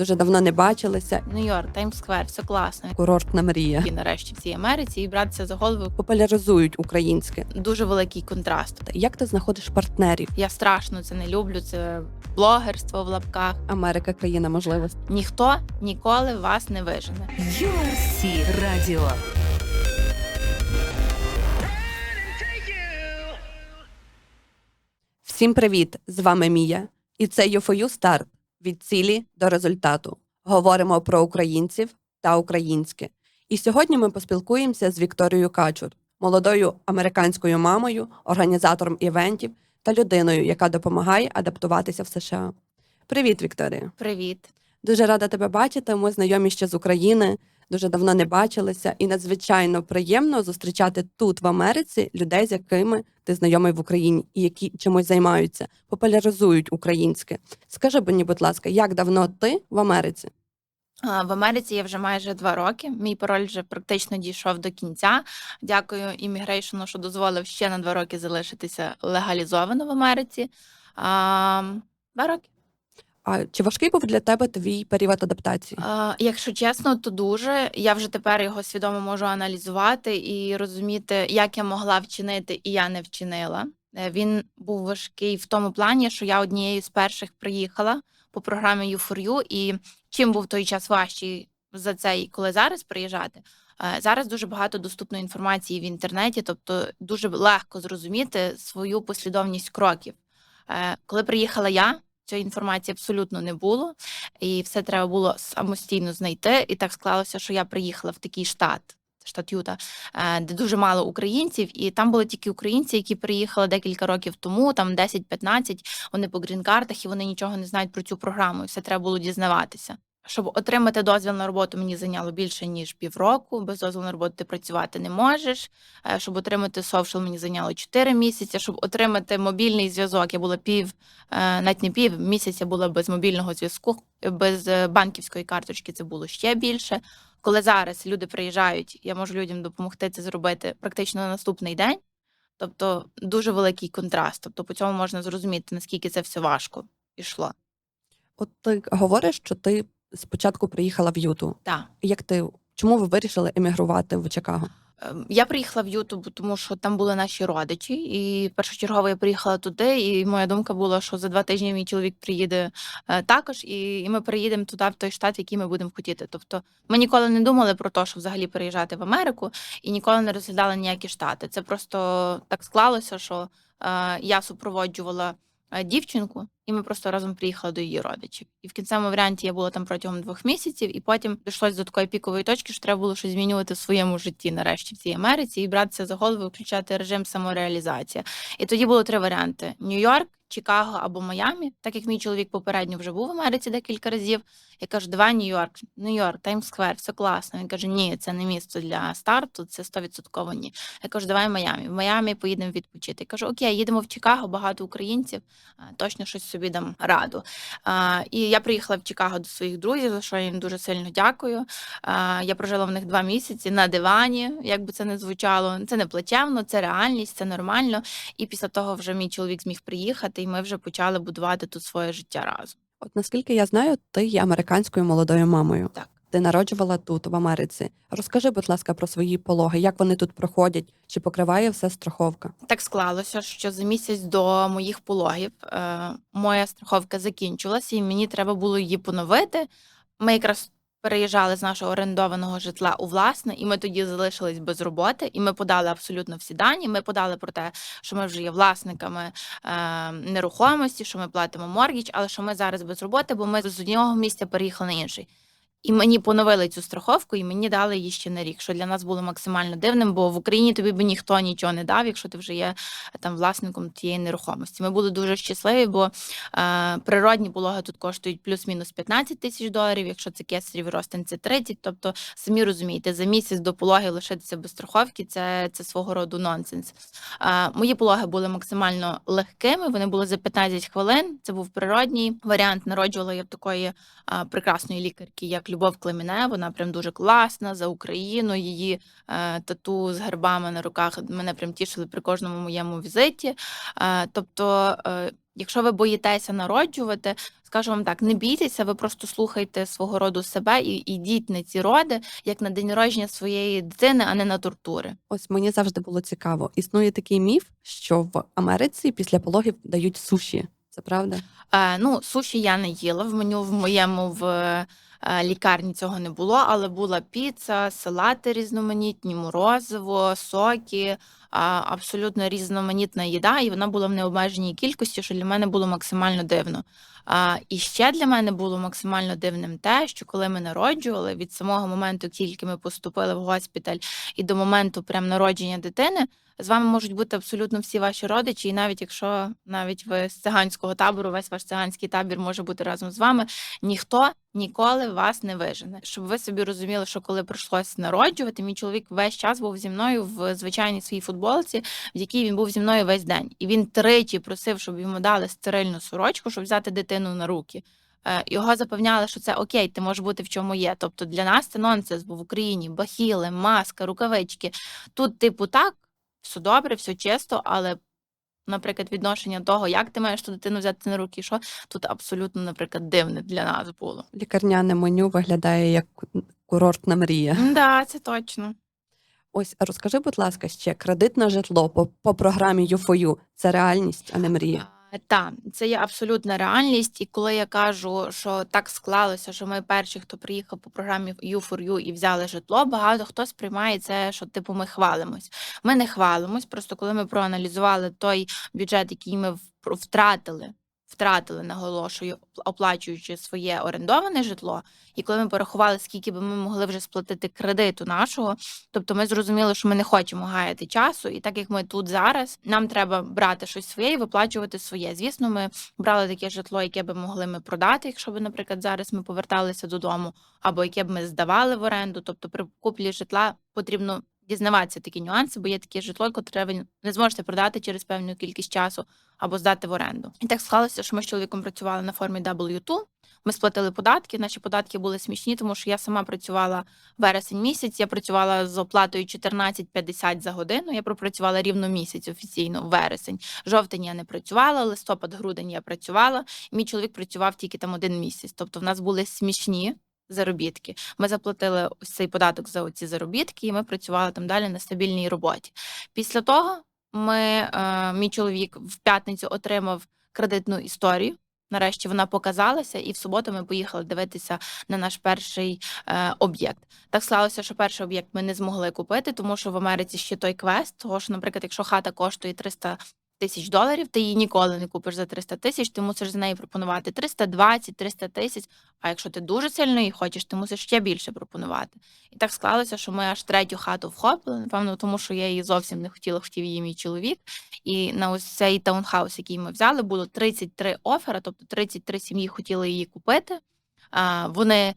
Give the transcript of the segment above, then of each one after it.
Дуже давно не бачилися. Нью-Йорк, Таймс-сквер, все класно. Курортна мрія. І нарешті в цій Америці і братися за голову Популяризують українське. дуже великий контраст. Як ти знаходиш партнерів? Я страшно це не люблю. Це блогерство в лапках. Америка країна можливостей. Ніхто ніколи вас не вижене. URC Radio. Всім привіт! З вами Мія. І це UFOU старт від цілі до результату. Говоримо про українців та українське. І сьогодні ми поспілкуємося з Вікторією Качур, молодою американською мамою, організатором івентів та людиною, яка допомагає адаптуватися в США. Привіт, Вікторія! Привіт. Дуже рада тебе бачити. Ми знайомі ще з України. Дуже давно не бачилися, і надзвичайно приємно зустрічати тут, в Америці, людей, з якими ти знайомий в Україні і які чимось займаються, популяризують українське. Скажи мені, будь ласка, як давно ти в Америці? В Америці я вже майже два роки. Мій пароль вже практично дійшов до кінця. Дякую іммігрейшену, що дозволив ще на два роки залишитися легалізовано в Америці. Два роки. А чи важкий був для тебе твій період адаптації? А, Якщо чесно, то дуже. Я вже тепер його свідомо можу аналізувати і розуміти, як я могла вчинити, і я не вчинила. Е, Він був важкий в тому плані, що я однією з перших приїхала по програмі U4U, і чим був той час важчий за цей, коли зараз приїжджати. е, Зараз дуже багато доступної інформації в інтернеті, тобто дуже легко зрозуміти свою послідовність кроків. Е, Коли приїхала я, цієї інформації абсолютно не було і все треба було самостійно знайти. І так склалося, що я приїхала в такий штат. Штат Юта, е, де дуже мало українців, і там були тільки українці, які приїхали декілька років тому, там 10-15, вони по грін-картах, і вони нічого не знають про цю програму, і все треба було дізнаватися. Щоб отримати дозвіл на роботу, мені зайняло більше ніж півроку. Без дозволу на роботу ти працювати не можеш. Е, Щоб отримати софшл, мені зайняло 4 місяці. Щоб отримати мобільний зв'язок, я була пів, е, навіть не пів місяця була без мобільного зв'язку, без е, банківської карточки. Це було ще більше. Коли зараз люди приїжджають, я можу людям допомогти це зробити практично на наступний день. Тобто дуже великий контраст. Тобто по цьому можна зрозуміти, наскільки це все важко пішло. От ти говориш, що ти спочатку приїхала в Юту. Так. Як ти чому ви вирішили емігрувати в Чикаго? Ем, Я приїхала в Ютуб, тому що там були наші родичі, і першочергово я приїхала туди. І моя думка була, що за два тижні мій чоловік приїде е, також, і, і ми приїдемо туди, в той штат, який ми будемо хотіти. Тобто, ми ніколи не думали про те, що взагалі переїжджати в Америку, і ніколи не розглядали ніякі штати. Це просто так склалося, що е, я супроводжувала е, дівчинку, і ми просто разом приїхали до її родичів. І в кінцевому варіанті я була там протягом двох місяців, і потім дійшлося до такої пікової точки, що треба було щось змінювати в своєму житті нарешті в цій Америці і братися за голову, включати режим самореалізація. І тоді було три варіанти: Нью-Йорк, Чикаго або Майамі. Так як мій чоловік попередньо вже був в Америці декілька разів. Я кажу, давай Нью-Йорк, Нью-Йорк, Таймс-сквер, все класно. Він каже, ні, це не місце для старту, це 100% ні. Я кажу, давай Майамі. В Майамі поїдемо відпочити. Я кажу, окей, їдемо в Чикаго, багато українців, точно щось собі дам раду. І я приїхала в Чикаго до своїх друзів, за що я їм дуже сильно дякую. Я прожила в них два місяці на дивані, як би це не звучало. Це не плачевно, це реальність, це нормально. І після того вже мій чоловік зміг приїхати, і ми вже почали будувати тут своє життя разом. От наскільки я знаю, ти є американською молодою мамою. Так. Ти народжувала тут, в Америці. Розкажи, будь ласка, про свої пологи, як вони тут проходять, чи покриває все страховка? Так склалося, що за місяць до моїх пологів е, моя страховка закінчилася, і мені треба було її поновити. Ми якраз переїжджали з нашого орендованого житла у власне, і ми тоді залишились без роботи. І ми подали абсолютно всі дані. Ми подали про те, що ми вже є власниками е, нерухомості, що ми платимо моргіч, але що ми зараз без роботи, бо ми з одного місця переїхали на інший. І мені поновили цю страховку, і мені дали її ще на рік, що для нас було максимально дивним, бо в Україні тобі би ніхто нічого не дав, якщо ти вже є е, там власником тієї нерухомості. Ми були дуже щасливі, бо е, природні пологи тут коштують плюс-мінус 15 тисяч доларів. Якщо це кесарів ростин, це 30. Тобто, самі розумієте, за місяць до пологи лишитися без страховки це, це свого роду нонсенс. Е, мої пологи були максимально легкими. Вони були за 15 хвилин. Це був природній варіант. Народжувала я в такої е, прекрасної лікарки, як Любов Клеміне. Вона прям дуже класна за Україну. Її е, тату з гербами на руках мене прям тішили при кожному моєму візиті. Е, тобто е, Якщо ви боїтеся народжувати, скажу вам так, не бійтеся, ви просто слухайте свого роду себе і йдіть на ці роди, як на день народження своєї дитини, а не на тортури. Ось мені завжди було цікаво. Існує такий міф, що в Америці після пологів дають суші. Це правда? Е, ну, суші я не їла в меню в моєму в лікарні цього не було, але була піца, салати різноманітні, морозиво, соки, абсолютно різноманітна їда, і вона була в необмеженій кількості, що для мене було максимально дивно. І ще для мене було максимально дивним те, що коли ми народжували, від самого моменту, тільки ми поступили в госпіталь, і до моменту прям народження дитини, з вами можуть бути абсолютно всі ваші родичі, і навіть якщо навіть ви з циганського табору, весь ваш циганський табір може бути разом з вами, ніхто ніколи вас не вижене. Щоб ви собі розуміли, що коли прийшлось народжувати, мій чоловік весь час був зі мною в звичайній своїй футболці, в якій він був зі мною весь день. І він тричі просив, щоб йому дали стерильну сорочку, щоб взяти дитину на руки. Е, Його запевняли, що це окей, ти можеш бути в чому є. Тобто для нас це нонсенс, бо в Україні бахіли, маска, рукавички. Тут, типу, так, все добре, все чисто, але, наприклад, відношення того, як ти маєш ту дитину взяти на руки, що тут абсолютно, наприклад, дивне для нас було. Лікарняне меню виглядає як курортна мрія. Да, це точно. Ось розкажи, будь ласка, ще кредитне житло по, по програмі U4U – це реальність, а не мрія. Так, це є абсолютна реальність. І коли я кажу, що так склалося, що ми перші, хто приїхав по програмі U4U і взяли житло, багато хто сприймає це, що типу ми хвалимось. Ми не хвалимось. Просто коли ми проаналізували той бюджет, який ми втратили. Втратили, наголошую, оплачуючи своє орендоване житло, і коли ми порахували, скільки би ми могли вже сплатити кредиту нашого, тобто ми зрозуміли, що ми не хочемо гаяти часу, і так як ми тут зараз, нам треба брати щось своє і виплачувати своє. Звісно, ми брали таке житло, яке би могли ми продати, якщо б, наприклад, зараз ми поверталися додому, або яке б ми здавали в оренду. Тобто, при куплі житла потрібно дізнаватися такі нюанси, бо є таке житло, яке ви не зможете продати через певну кількість часу або здати в оренду. І так склалося, що ми з чоловіком працювали на формі W2, ми сплатили податки. Наші податки були смішні, тому що я сама працювала вересень місяць. Я працювала з оплатою 14,50 за годину. Я пропрацювала рівно місяць офіційно вересень. Жовтень я не працювала, листопад, грудень я працювала. Мій чоловік працював тільки там один місяць. Тобто, в нас були смішні. Заробітки. Ми заплатили ось цей податок за оці заробітки, і ми працювали там далі на стабільній роботі. Після того ми, е, мій чоловік в п'ятницю отримав кредитну історію. Нарешті вона показалася, і в суботу ми поїхали дивитися на наш перший е, об'єкт. Так склалося, що перший об'єкт ми не змогли купити, тому що в Америці ще той квест. Того що, наприклад, якщо хата коштує 300 тисяч доларів, ти її ніколи не купиш за 300 тисяч, ти мусиш за неї пропонувати 320, 300 тисяч. А якщо ти дуже сильно її хочеш, ти мусиш ще більше пропонувати. І так склалося, що ми аж третю хату вхопили, напевно, тому що я її зовсім не хотіла, хотів її мій чоловік. І на ось цей таунхаус, який ми взяли, було 33 офера, тобто 33 сім'ї хотіли її купити. Вони,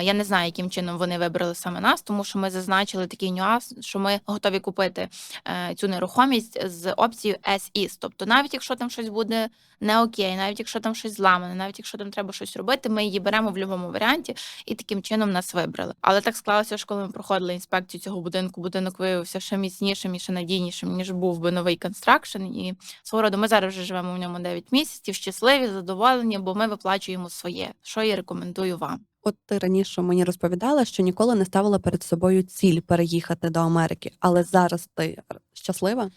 я не знаю, яким чином вони вибрали саме нас, тому що ми зазначили такий нюанс, що ми готові купити е, цю нерухомість з опцією as-is. Тобто, навіть якщо там щось буде не окей, навіть якщо там щось зламане, навіть якщо там треба щось робити, ми її беремо в будь-якому варіанті і таким чином нас вибрали. Але так склалося, що коли ми проходили інспекцію цього будинку, будинок виявився ще міцнішим і ще надійнішим, ніж був би новий констракшн. І свого роду ми зараз вже живемо в ньому 9 місяців, щасливі, задоволені, бо ми виплачуємо своє, що я рекомендую вам. От ти раніше мені розповідала, що ніколи не ставила перед собою ціль переїхати до Америки, але зараз ти щаслива?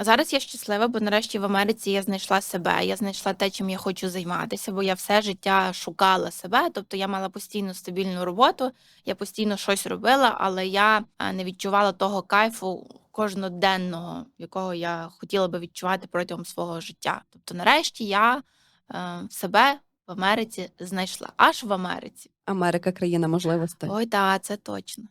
Зараз я щаслива, бо нарешті в Америці я знайшла себе, я знайшла те, чим я хочу займатися, бо я все життя шукала себе. Тобто я мала постійну стабільну роботу, я постійно щось робила, але я е, не відчувала того кайфу кожноденного, якого я хотіла би відчувати протягом свого життя. Тобто, нарешті я е, себе в Америці знайшла, аж в Америці. Америка країна можливостей. Ой, так, це точно.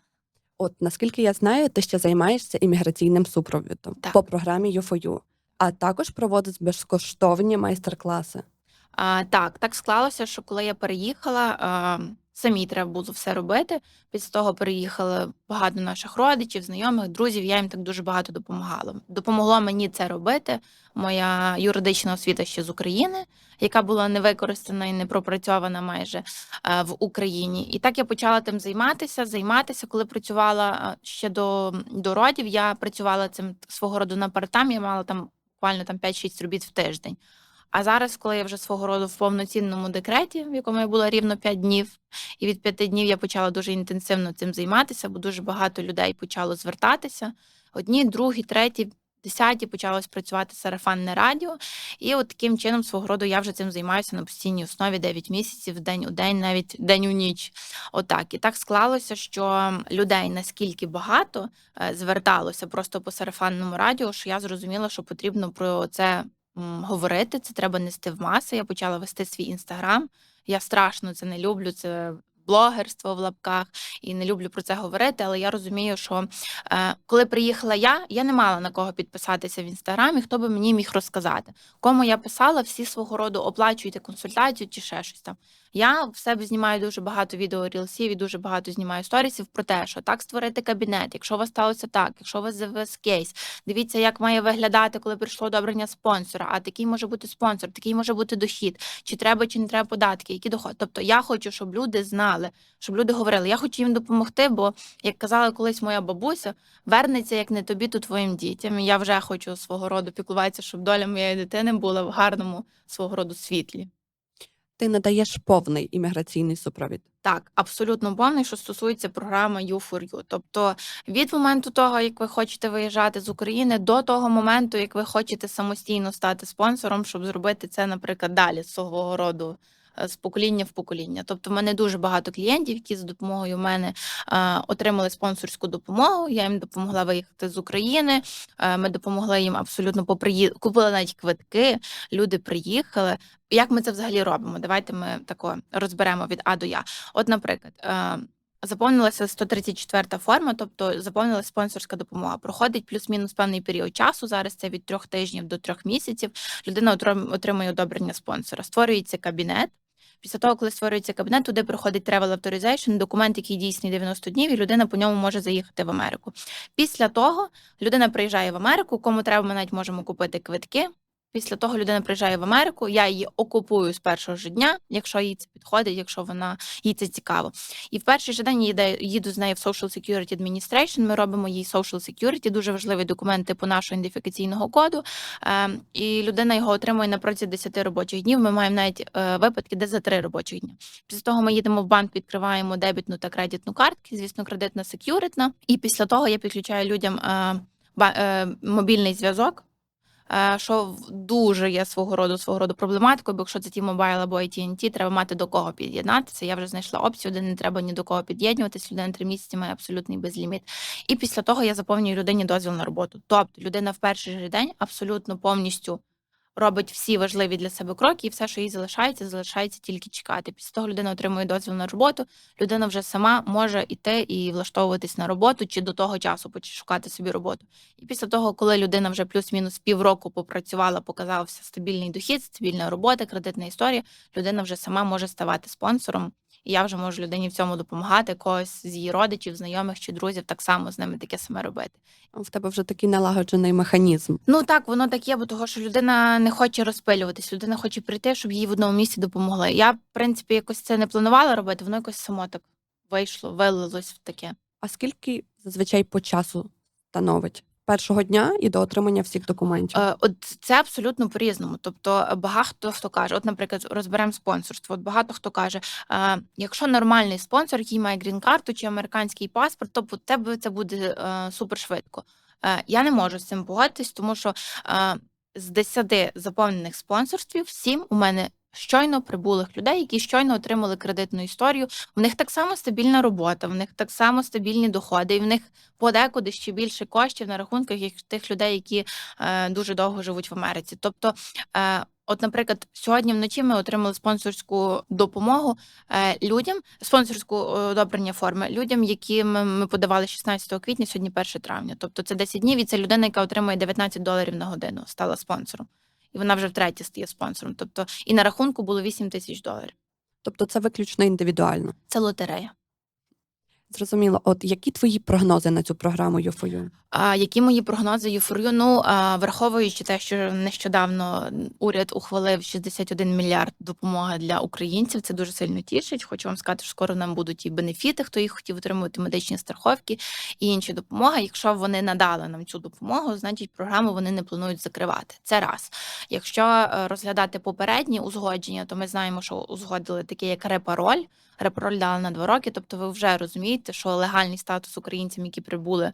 От наскільки я знаю, ти ще займаєшся імміграційним супровідом Так. по програмі U4U, а також проводиш безкоштовні майстер-класи. А, так, так склалося, що коли я переїхала, а, самі треба було все робити. Після того переїхали багато наших родичів, знайомих, друзів. Я їм так дуже багато допомагала. Допомогло мені це робити. Моя юридична освіта ще з України, яка була не використана і не пропрацьована майже е, в Україні. І так я почала тим займатися. Займатися, коли працювала е, ще до, до родів. Я працювала цим свого роду на партам. Я мала там буквально там 5-6 робіт в тиждень. А зараз, коли я вже свого роду в повноцінному декреті, в якому я була рівно 5 днів, і від 5 днів я почала дуже інтенсивно цим займатися, бо дуже багато людей почало звертатися. Одні, другі, треті, десяті почалось працювати сарафанне радіо. І от таким чином, свого роду, я вже цим займаюся на постійній основі 9 місяців, день у день, навіть день у ніч. Отак. І так склалося, що людей наскільки багато е, зверталося просто по сарафанному радіо, що я зрозуміла, що потрібно про це говорити. Це треба нести в маси. Я почала вести свій інстаграм. Я страшно це не люблю. Це блогерство в лапках і не люблю про це говорити. Але я розумію, що е, коли приїхала я, я не мала на кого підписатися в інстаграмі, хто би мені міг розказати. Кому я писала, всі свого роду оплачуйте консультацію чи ще щось там. Я в себе знімаю дуже багато відео рілсів і дуже багато знімаю сторісів про те, що так створити кабінет, якщо у вас сталося так, якщо у вас завез кейс, дивіться, як має виглядати, коли прийшло одобрення спонсора. А такий може бути спонсор, такий може бути дохід, чи треба, чи не треба податки, які доходи. Тобто я хочу, щоб люди знали, щоб люди говорили, я хочу їм допомогти, бо як казала колись моя бабуся, вернеться як не тобі, то твоїм дітям. Я вже хочу свого роду піклуватися, щоб доля моєї дитини була в гарному свого роду світлі. Ти надаєш повний імміграційний супровід. Так, абсолютно повний, що стосується програми U4U. Тобто від моменту того, як ви хочете виїжджати з України, до того моменту, як ви хочете самостійно стати спонсором, щоб зробити це, наприклад, далі з свого роду. Е, З покоління в покоління. Тобто, в мене дуже багато клієнтів, які за допомогою мене е, отримали спонсорську допомогу. Я їм допомогла виїхати з України. Е, ми допомогли їм абсолютно по. Купили навіть квитки. Люди приїхали. Як ми це взагалі робимо? Давайте ми тако розберемо від А до Я. От, наприклад, заповнилася 134 форма, тобто заповнилася спонсорська допомога. Проходить плюс-мінус певний період часу. Зараз це від трьох тижнів до трьох місяців. Людина отримує одобрення спонсора. Створюється кабінет. Після того, коли створюється кабінет, туди проходить travel authorization, документ, який дійсний 90 днів, і людина по ньому може заїхати в Америку. Після того людина приїжджає в Америку, кому треба, ми навіть можемо купити квитки. Після того людина приїжджає в Америку, я її окупую з першого ж дня, якщо їй це підходить, якщо вона їй це цікаво. І в перший же день їде, їду з нею в Social Security Administration, Ми робимо їй Social Security, дуже важливий документ типу нашого ідентифікаційного коду. Е, і людина його отримує на протязі 10 робочих днів. Ми маємо навіть е, випадки, де за 3 робочих дні. Після того ми їдемо в банк, відкриваємо дебітну та кредитну картки, звісно, кредитна секюритна. І після того я підключаю людям е, е, мобільний зв'язок. Е, Що дуже є свого роду свого роду проблематикою, бо якщо це T-Mobile або AT&T, треба мати до кого під'єднатися. Я вже знайшла опцію, де не треба ні до кого під'єднуватись. Людина три місяці має абсолютний безліміт. І після того я заповнюю людині дозвіл на роботу. Тобто людина в перший же день абсолютно повністю робить всі важливі для себе кроки, і все, що їй залишається, залишається тільки чекати. Після того людина отримує дозвіл на роботу. Людина вже сама може йти і влаштовуватись на роботу, чи до того часу шукати собі роботу. І після того, коли людина вже плюс-мінус півроку попрацювала, показався стабільний дохід, стабільна робота, кредитна історія, людина вже сама може ставати спонсором. І я вже можу людині в цьому допомагати, когось з її родичів, знайомих чи друзів, так само з ними таке саме робити. В тебе вже такий налагоджений механізм. Ну так, воно так є, бо того, що людина не хоче розпилюватись, людина хоче прийти, щоб їй в одному місці допомогли. Я, в принципі, якось це не планувала робити, воно якось само так вийшло, вилилось в таке. А скільки зазвичай по часу становить? Першого дня і до отримання всіх документів. Е, От це абсолютно по-різному. Тобто, е, багато хто каже, от, наприклад, розберемо спонсорство. От багато хто каже, е, якщо нормальний спонсор, який має грін-карту чи американський паспорт, то у тебе це буде е, супер швидко. Е, я не можу з цим погодитись, тому що е, з 10 заповнених спонсорствів, 7 у мене щойно прибулих людей, які щойно отримали кредитну історію. В них так само стабільна робота, в них так само стабільні доходи, і в них подекуди ще більше коштів на рахунках як тих людей, які е, дуже довго живуть в Америці. Тобто, е, от, наприклад, сьогодні вночі ми отримали спонсорську допомогу е, людям, спонсорську е, одобрення форми людям, які ми, подавали 16 квітня, сьогодні 1 травня. Тобто це 10 днів, і це людина, яка отримує 19 доларів на годину, стала спонсором. І вона вже втретє стає спонсором. Тобто, і на рахунку було 8 тисяч доларів. Тобто це виключно індивідуально. Це лотерея. Зрозуміло. От які твої прогнози на цю програму UFOU? А які мої прогнози ЮФОРЮ? Ну а, враховуючи те, що нещодавно уряд ухвалив 61 мільярд допомоги для українців, це дуже сильно тішить. Хочу вам сказати, що скоро нам будуть і бенефіти, хто їх хотів отримувати медичні страховки і інші допомоги. Якщо вони надали нам цю допомогу, значить програму вони не планують закривати. Це раз. Якщо е, розглядати попередні узгодження, то ми знаємо, що узгодили таке як репароль. Репароль дали на два роки. Тобто, ви вже розумієте, що легальний статус українцям, які прибули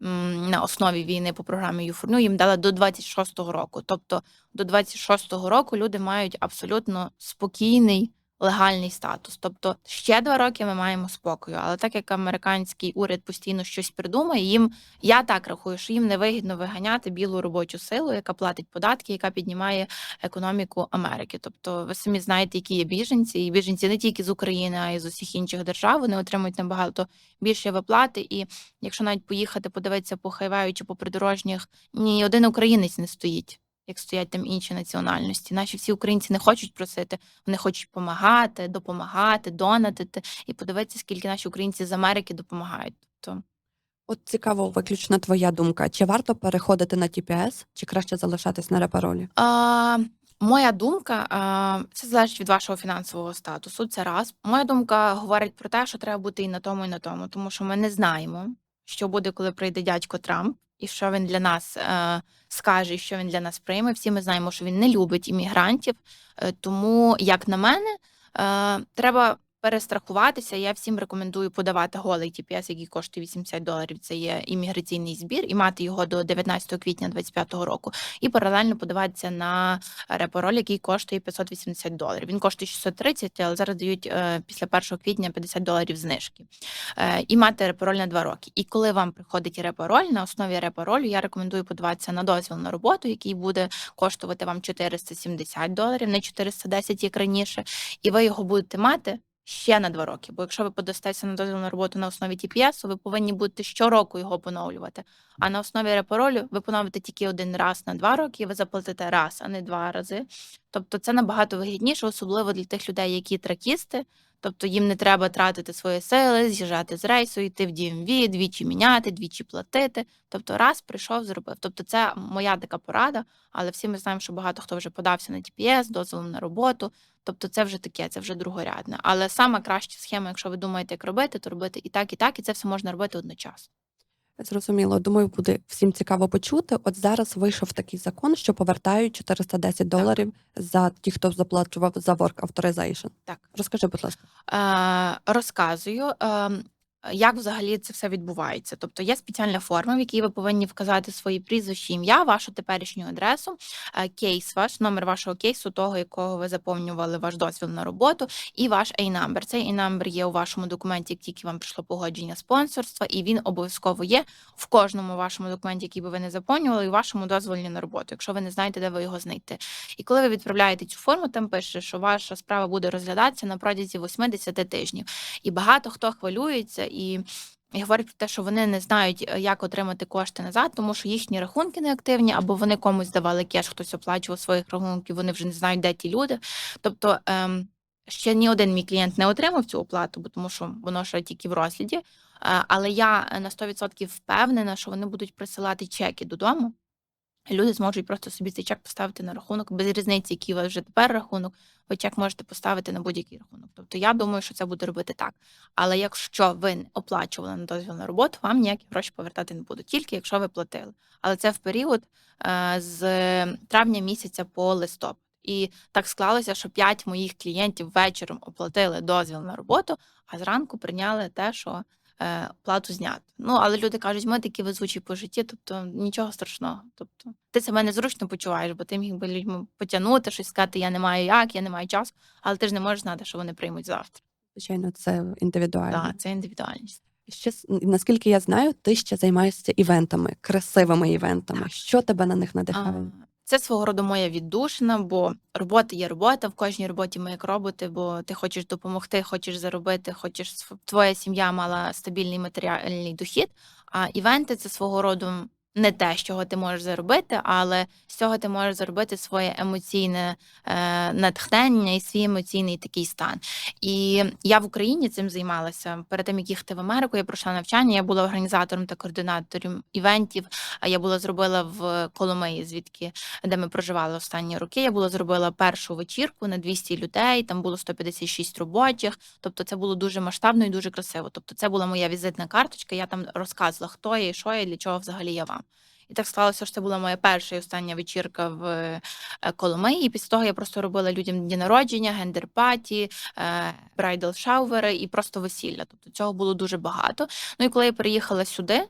на основі війни по програмі ЮФОРНЮ, їм дали до 26-го року. Тобто до 26-го року люди мають абсолютно спокійний легальний статус. Тобто ще два роки ми маємо спокою. Але так як американський уряд постійно щось придумає, їм я так рахую, що їм невигідно виганяти білу робочу силу, яка платить податки, яка піднімає економіку Америки. Тобто, ви самі знаєте, які є біженці, і біженці не тільки з України, а й з усіх інших держав. Вони отримують набагато більше виплати. І якщо навіть поїхати подивитися по хайвею чи по придорожніх, ні один українець не стоїть. Як стоять там інші національності, наші всі українці не хочуть просити, вони хочуть допомагати, допомагати, донатити і подивитися, скільки наші українці з Америки допомагають. Тобто От цікаво, виключно твоя думка. Чи варто переходити на TPS, чи краще залишатись на репаролі? А, моя думка, це залежить від вашого фінансового статусу. Це раз. Моя думка говорить про те, що треба бути і на тому, і на тому, тому що ми не знаємо, що буде, коли прийде дядько Трамп, і що він для нас е, скаже, і що він для нас прийме. Всі ми знаємо, що він не любить іммігрантів. Е, тому, як на мене, е, треба перестрахуватися. Я всім рекомендую подавати голий TPS, який коштує 80 доларів. Це є імміграційний збір, і мати його до 19 квітня 2025 року. І паралельно подаватися на репороль, який коштує 580 доларів. Він коштує 630, але зараз дають е, після 1 квітня 50 доларів знижки. Е, і мати репороль на 2 роки. І коли вам приходить репороль, на основі репоролю я рекомендую подаватися на дозвіл на роботу, який буде коштувати вам 470 доларів, не 410, як раніше, і ви його будете мати. Ще на два роки, бо якщо ви подастеся на дозвіл на роботу на основі TPS, ви повинні будете щороку його поновлювати. А на основі репоролю ви поновите тільки один раз на два роки, і ви заплатите раз, а не два рази. Тобто це набагато вигідніше, особливо для тих людей, які тракісти. Тобто їм не треба тратити свої сили, з'їжджати з рейсу, йти в DMV, двічі міняти, двічі платити. Тобто раз прийшов, зробив. Тобто це моя така порада, але всі ми знаємо, що багато хто вже подався на TPS, дозволом на роботу. Тобто це вже таке, це вже другорядне. Але сама краща схема, якщо ви думаєте, як робити, то робити і так, і так, і це все можна робити одночасно. Зрозуміло. Думаю, буде всім цікаво почути. От зараз вийшов такий закон, що повертають 410 доларів за ті, хто заплачував за work authorization. Так. Розкажи, будь ласка. Е, розказую, е, як взагалі це все відбувається. Тобто є спеціальна форма, в якій ви повинні вказати свої прізвище, ім'я, вашу теперішню адресу, е, кейс ваш, номер вашого кейсу, того, якого ви заповнювали ваш дозвіл на роботу, і ваш A-number. Цей A-number є у вашому документі, як тільки вам прийшло погодження спонсорства, і він обов'язково є в кожному вашому документі, який би ви не заповнювали, і в вашому дозволі на роботу, якщо ви не знаєте, де ви його знайти. І коли ви відправляєте цю форму, там пише, що ваша справа буде розглядатися на протязі 80 тижнів. І багато хто хвилюється і. І говорять про те, що вони не знають, е, як отримати кошти назад, тому що їхні рахунки не активні, або вони комусь давали кеш, хтось оплачував своїх рахунків, вони вже не знають, де ті люди. Тобто ем, ще ні один мій клієнт не отримав цю оплату, бо тому що воно ще тільки в розгляді. Е, але я на 100% впевнена, що вони будуть присилати чеки додому. Люди зможуть просто собі цей чек поставити на рахунок, без різниці, який у вас вже тепер рахунок, ви чек можете поставити на будь-який рахунок. Тобто я думаю, що це буде робити так. Але якщо ви не оплачували на дозвіл на роботу, вам ніякі гроші повертати не будуть, тільки якщо ви платили. Але це в період е, з травня місяця по листопад. І так склалося, що п'ять моїх клієнтів вечором оплатили дозвіл на роботу, а зранку прийняли те, що е, плату знято. Ну, але люди кажуть, ми такі везучі по житті, тобто нічого страшного. Тобто ти себе незручно почуваєш, бо ти міг би людьми потягнути, щось сказати, я не маю як, я не маю часу, але ти ж не можеш знати, що вони приймуть завтра. Звичайно, це індивідуально. Так, це індивідуальність. Ще наскільки я знаю, ти ще займаєшся івентами, красивими івентами. Так. Що тебе на них надихає? А, Це свого роду моя віддушина, бо робота є робота. В кожній роботі ми як роботи, бо ти хочеш допомогти, хочеш заробити, хочеш твоя сім'я мала стабільний матеріальний дохід. А івенти це свого роду не те, з чого ти можеш заробити, але з цього ти можеш заробити своє емоційне е, натхнення і свій емоційний такий стан. І я в Україні цим займалася. Перед тим, як їхати в Америку, я пройшла навчання. Я була організатором та координатором івентів. А я була зробила в Коломиї, звідки де ми проживали останні роки. Я була зробила першу вечірку на 200 людей. Там було 156 робочих. Тобто, це було дуже масштабно і дуже красиво. Тобто, це була моя візитна карточка. Я там розказувала, хто я і що я, і для чого взагалі я вам. І так склалося, що це була моя перша і остання вечірка в Коломи. Коломиї. І після того я просто робила людям дні народження, гендер-паті, брайдл шаувери і просто весілля. Тобто цього було дуже багато. Ну і коли я переїхала сюди.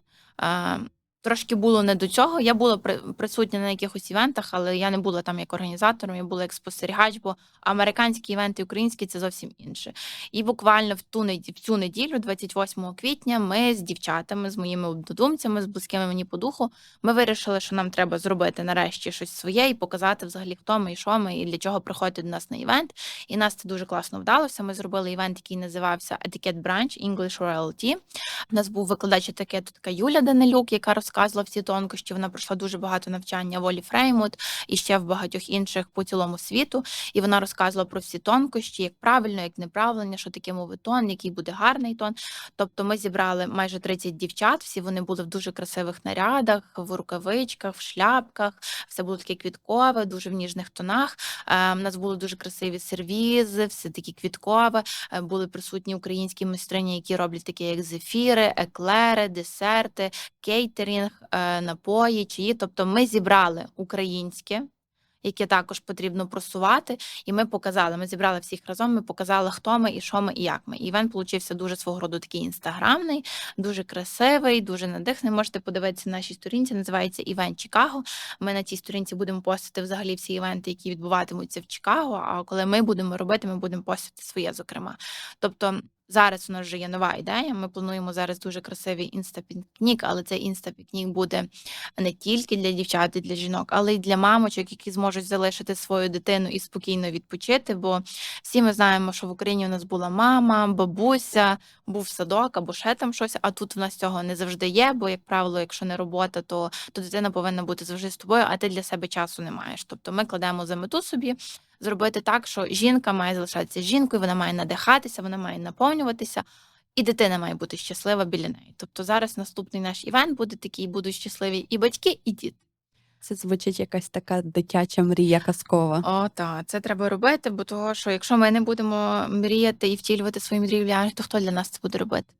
Трошки було не до цього. Я була при- присутня на якихось івентах, але я не була там як організатором, я була як спостерігач, бо американські івенти українські це зовсім інше. І буквально в ту неді- в цю неділю, 28 квітня, ми з дівчатами, з моїми однодумцями, з близькими мені по духу, ми вирішили, що нам треба зробити нарешті щось своє і показати взагалі, хто ми і що ми, і для чого приходити до нас на івент. І нас це дуже класно вдалося. Ми зробили івент, який називався Etiquette Branch English Royalty. У нас був викладач етикету така Юля Данилюк, яка розказувала всі тонкощі. Вона пройшла дуже багато навчання в Волі Фреймут і ще в багатьох інших по цілому світу. І вона розказувала про всі тонкощі, як правильно, як неправильно, що таке мовитон, який буде гарний тон. Тобто ми зібрали майже 30 дівчат, всі вони були в дуже красивих нарядах, в рукавичках, в шляпках. Все було таке квіткове, дуже в ніжних тонах. Е, У нас були дуже красиві сервізи, все такі квіткове. Е, Були присутні українські майстрині, які роблять такі, як зефіри, еклери, десерти, кейтерінг, е, напої, чаї. Тобто ми зібрали українське. Яке також потрібно просувати, і ми показали. Ми зібрали всіх разом. Ми показали, хто ми і що ми і як ми. Івент получився дуже свого роду такий інстаграмний, дуже красивий, дуже надихний. Можете подивитися на нашій сторінці. Називається Івент Чикаго. Ми на цій сторінці будемо постити взагалі всі івенти, які відбуватимуться в Чикаго. А коли ми будемо робити, ми будемо постити своє, зокрема. Тобто. Зараз у нас вже є нова ідея. Ми плануємо зараз дуже красивий інстапікнік, але цей інстапікнік буде не тільки для дівчат і для жінок, але й для мамочок, які зможуть залишити свою дитину і спокійно відпочити. Бо всі ми знаємо, що в Україні у нас була мама, бабуся, був садок або ще там щось. А тут в нас цього не завжди є. Бо, як правило, якщо не робота, то, то дитина повинна бути завжди з тобою, а ти для себе часу не маєш. Тобто ми кладемо за мету собі зробити так, що жінка має залишатися жінкою, вона має надихатися, вона має наповнюватися, і дитина має бути щаслива біля неї. Тобто зараз наступний наш івент буде такий, будуть щасливі і батьки, і діти. Це звучить якась така дитяча мрія казкова. О, так, це треба робити, бо того, що якщо ми не будемо мріяти і втілювати свої мрії в реальність, то хто для нас це буде робити?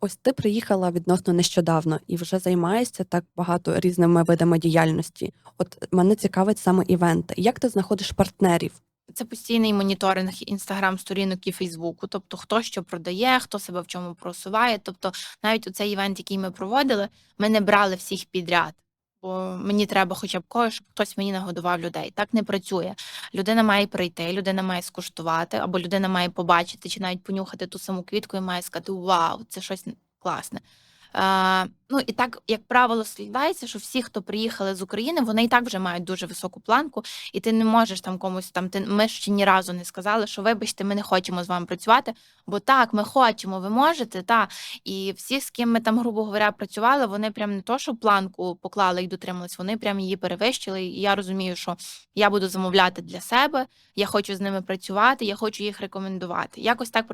Ось ти приїхала відносно нещодавно і вже займаєшся так багато різними видами діяльності. От мене цікавить саме івенти. Як ти знаходиш партнерів? Це постійний моніторинг інстаграм-сторінок і Фейсбуку, тобто хто що продає, хто себе в чому просуває. Тобто, навіть у цей івент, який ми проводили, ми не брали всіх підряд. Бо мені треба хоча б когось, щоб хтось мені нагодував людей. Так не працює. Людина має прийти, людина має скуштувати, або людина має побачити чи навіть понюхати ту саму квітку і має сказати Вау, це щось класне. Е, ну і так, як правило, складається, що всі, хто приїхали з України, вони і так вже мають дуже високу планку, і ти не можеш там комусь там. Ти ми ще ні разу не сказали, що вибачте, ми не хочемо з вами працювати. Бо так, ми хочемо, ви можете, та і всі, з ким ми там, грубо говоря, працювали, вони прям не то, що планку поклали і дотримались, вони прям її перевищили. І я розумію, що я буду замовляти для себе, я хочу з ними працювати, я хочу їх рекомендувати. Якось так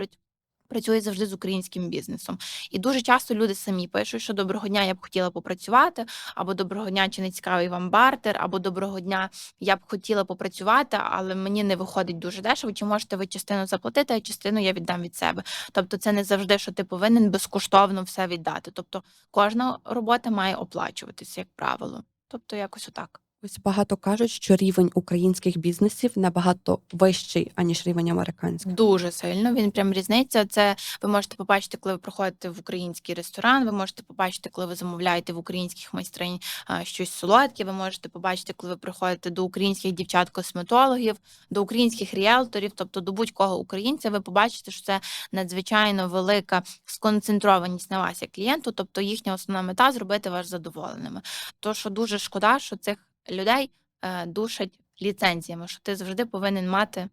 працює. Завжди з українським бізнесом, і дуже часто люди самі пишуть, що доброго дня, я б хотіла попрацювати, або доброго дня, чи не цікавий вам бартер, або доброго дня, я б хотіла попрацювати, але мені не виходить дуже дешево. Чи можете ви частину заплатити, а частину я віддам від себе. Тобто, це не завжди, що ти повинен безкоштовно все віддати. Тобто, кожна робота має оплачуватися, як правило. Тобто, якось отак. Ось багато кажуть, що рівень українських бізнесів набагато вищий, аніж рівень американських. Дуже сильно. Він прям різниця. Це ви можете побачити, коли ви приходите в український ресторан. Ви можете побачити, коли ви замовляєте в українських майстринь щось солодке. Ви можете побачити, коли ви приходите до українських дівчат-косметологів, до українських ріелторів, тобто до будь-кого українця. Ви побачите, що це надзвичайно велика сконцентрованість на вас як клієнту. Тобто їхня основна мета зробити вас задоволеними. То що дуже шкода, що цих людей е, душать ліцензіями, що ти завжди повинен мати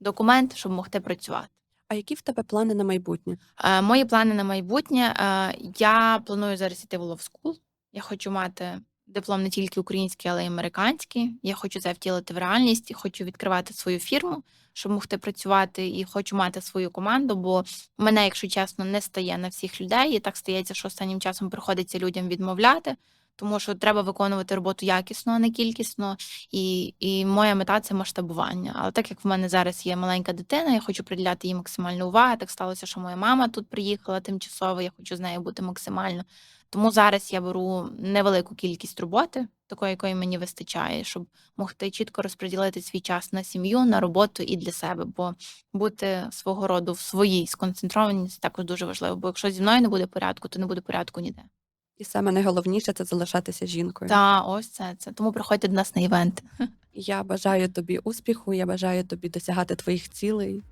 документ, щоб могти працювати. А які в тебе плани на майбутнє? Е, Мої плани на майбутнє. е, Я планую зараз іти в Love School. Я хочу мати диплом не тільки український, але й американський. Я хочу це втілити в реальність хочу відкривати свою фірму, щоб могти працювати, і хочу мати свою команду. Бо мене, якщо чесно, не стає на всіх людей. І так стається, що останнім часом приходиться людям відмовляти. Тому що треба виконувати роботу якісно, а не кількісно. І, і моя мета це масштабування. Але так як в мене зараз є маленька дитина, я хочу приділяти їй максимальну увагу. Так сталося, що моя мама тут приїхала тимчасово. Я хочу з нею бути максимально. Тому зараз я беру невелику кількість роботи, такої, якої мені вистачає, щоб могти чітко розподілити свій час на сім'ю, на роботу і для себе. Бо бути свого роду в своїй сконцентрованості також дуже важливо. Бо якщо зі мною не буде порядку, то не буде порядку ніде. І саме найголовніше це залишатися жінкою. Та ось це це. Тому приходьте до нас на івент. Я бажаю тобі успіху, я бажаю тобі досягати твоїх цілей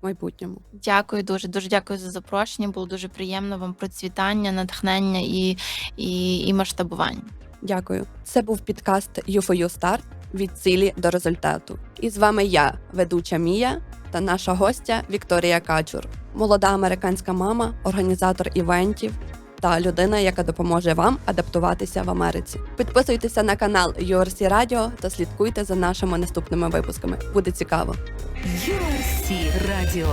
в майбутньому. Дякую дуже, дуже дякую за запрошення. Було дуже приємно вам процвітання, натхнення і, і, і масштабування. Дякую. Це був підкаст U4U Start від цілі до результату. І з вами я, ведуча Мія, та наша гостя Вікторія Качур, молода американська мама, організатор івентів та людина, яка допоможе вам адаптуватися в Америці. Підписуйтеся на канал URC Radio та слідкуйте за нашими наступними випусками. Буде цікаво. URC Radio.